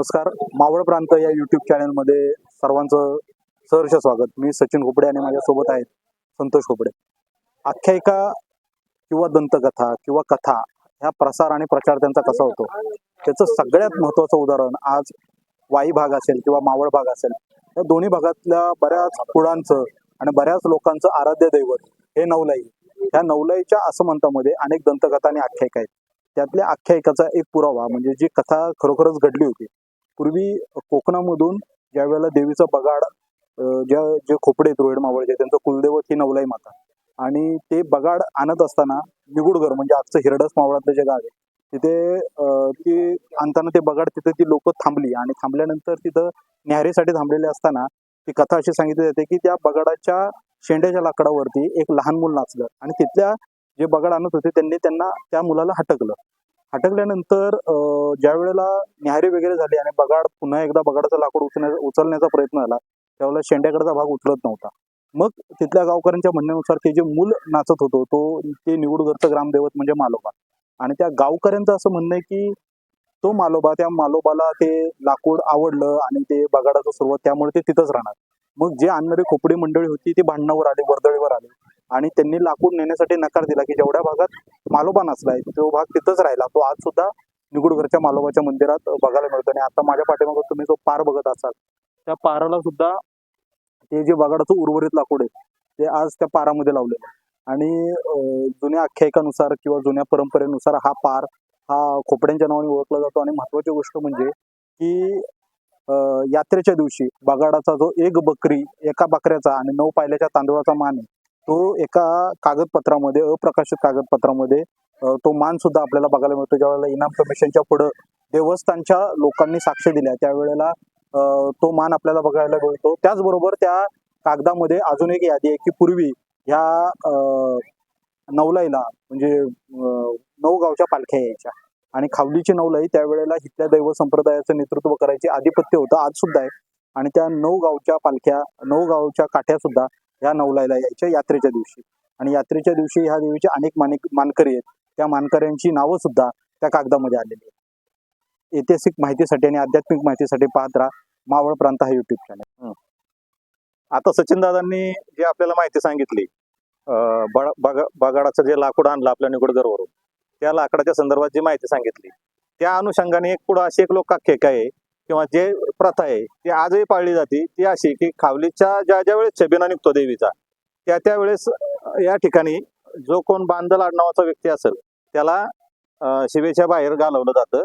नमस्कार. मावळ प्रांत या युट्यूब चॅनलमध्ये सर्वांचं सहर्ष स्वागत. मी सचिन खोपडे आणि माझ्यासोबत आहेत संतोष खोपडे. आख्यायिका किंवा दंतकथा किंवा कथा ह्या प्रसार आणि प्रचार त्यांचा कसा होतो? त्याचं सगळ्यात महत्त्वाचं उदाहरण आज वाई भाग असेल किंवा मावळ भाग असेल या दोन्ही भागातल्या बऱ्याच कुळांचं आणि बऱ्याच लोकांचं आराध्य दैवत हे नवलाई. ह्या नवलाईच्या असमंतामध्ये अनेक दंतकथा आणि आख्यायिका आहेत. त्यातल्या आख्यायिकाचा एक पुरावा म्हणजे जी कथा खरोखरच घडली होती पूर्वी कोकणामधून ज्या वेळेला देवीचं बगाड ज्या जे खोपडे आहेत रोहिड मावळचे त्यांचं कुलदैवत ही नवलाई माता. आणि ते बगाड आणत असताना निगुडगर म्हणजे आजचं हिरडस मावळातलं जे गाव आहे तिथे ती आणताना ते बगाड तिथे ती लोक थांबली. आणि थांबल्यानंतर तिथं न्याहारीसाठी थांबलेले असताना ती कथा अशी सांगितली जाते की त्या बगाडाच्या शेंड्याच्या लाकडावरती एक लहान मूल नाचलं. आणि तिथल्या जे बगाड आणत होते त्यांनी त्यांना त्या मुलाला हटकलं. अटकल्यानंतर ज्या वेळेला न्याहारी वगैरे झाली आणि बगाड पुन्हा एकदा बगाडाचं लाकूड उचलण्या उचलण्याचा प्रयत्न झाला त्यावेळेला शेंड्याकडचा भाग उचलत नव्हता. मग तिथल्या गावकऱ्यांच्या म्हणण्यानुसार ते जे मूल नाचत होतो तो ते निवडगरचं ग्रामदैवत म्हणजे मालोबा. आणि त्या गावकऱ्यांचं असं म्हणणं आहे की तो मालोबा त्या मालोबाला ते लाकूड आवडलं आणि ते बगाडाचं सुरुवात त्यामुळे ते तिथंच राहणार. मग जे आणणारी खोपडी मंडळी होती ती भांडणावर आली वर्दळीवर आली. आणि त्यांनी लाकूड नेण्यासाठी नकार दिला की जेवढ्या भागात मालोबा नसलाय तो भाग तिथंच राहिला. तो आज सुद्धा निगुडघरच्या मालोबाच्या मंदिरात बघायला मिळतो. आणि आता माझ्या पाठीमागं तुम्ही जो पार बघत असाल त्या पाराला सुद्धा ते जे बगाडाचं उर्वरित लाकूड आहे ते आज त्या पारामध्ये लावलेलं आहे. आणि जुन्या आख्यायिकानुसार किंवा जुन्या परंपरेनुसार हा पार हा खोपड्यांच्या नावाने ओळखला जातो. आणि महत्वाची गोष्ट म्हणजे की यात्रेच्या दिवशी बगाडाचा जो एक बकरी एका बकऱ्याचा आणि नऊ पायल्याच्या तांदूळाचा मान आहे तो एका कागदपत्रामध्ये अप्रकाशित कागदपत्रामध्ये तो मान सुद्धा आपल्याला बघायला मिळतो. ज्यावेळेला इनाम कमिशनच्या पुढं देवस्थानच्या लोकांनी साक्ष दिल्या त्यावेळेला तो मान आपल्याला बघायला मिळतो. त्याचबरोबर त्या कागदामध्ये अजून एक यादी आहे की पूर्वी ह्या नवलाईला म्हणजे नऊ गावच्या पालख्या यायच्या आणि खावलीची नवलाई त्यावेळेला इथल्या दैव संप्रदायाचं नेतृत्व करायचे आधिपत्य होतं आज सुद्धा आहे. आणि त्या नऊ गावच्या पालख्या नऊ गावच्या काठ्या सुद्धा ह्या नवलायला यायच्या यात्रेच्या दिवशी. आणि यात्रेच्या दिवशी ह्या देवीचे अनेक मानिक मानकरी आहेत. त्या मानकऱ्यांची नावं सुद्धा त्या कागदामध्ये आलेली आहेत. ऐतिहासिक माहितीसाठी आणि आध्यात्मिक माहितीसाठी पाहत राहा. मावळ प्रांत हा युट्यूब चॅनल आता सचिन दादांनी जे आपल्याला माहिती सांगितली बगाडाचं जे लाकूड आणलं आपल्या निगुडगरवरून त्या लाकडाच्या संदर्भात जी माहिती सांगितली त्या अनुषंगाने एक पुढं अशी एक लोकाख्यायिका आहे. किंवा जे प्रथा आहे ती आजही पाळली जाते. ती अशी की खावलीच्या ज्या ज्या वेळेस छबिना निघतो देवीचा त्या त्यावेळेस या ठिकाणी जो कोण बांधल आडनावाचा व्यक्ती असेल त्याला शिबेच्या शिवेच्या बाहेर घालवलं जातं.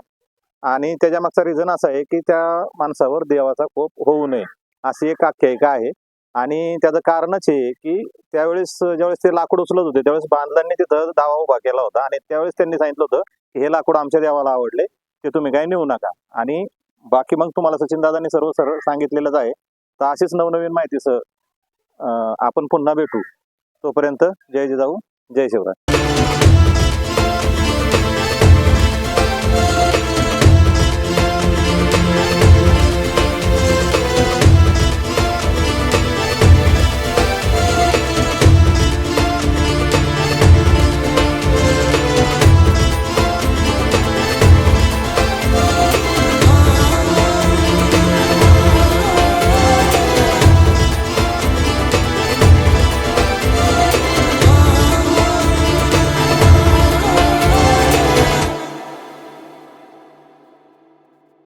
आणि त्याच्या मागचा रिझन असा आहे की त्या माणसावर देवाचा कोप होऊ नये अशी एक आख्यायिका आहे. आणि त्याचं कारणच आहे की त्यावेळेस ज्यावेळेस ते लाकूड उचलत होते त्यावेळेस बांधलांनी तिथं दावा उभा केला होता. आणि त्यावेळेस त्यांनी सांगितलं होतं की हे लाकूड आमच्या देवाला आवडले ते तुम्ही काही नेऊ नका. आणि बाकी मग तुम्हाला सचिन दादांनी सर्व सरळ सांगितलेलंच आहे. तर अशीच नवनवीन माहिती सर आपण पुन्हा भेटू. तोपर्यंत जय जिजाऊ जय शिवराय.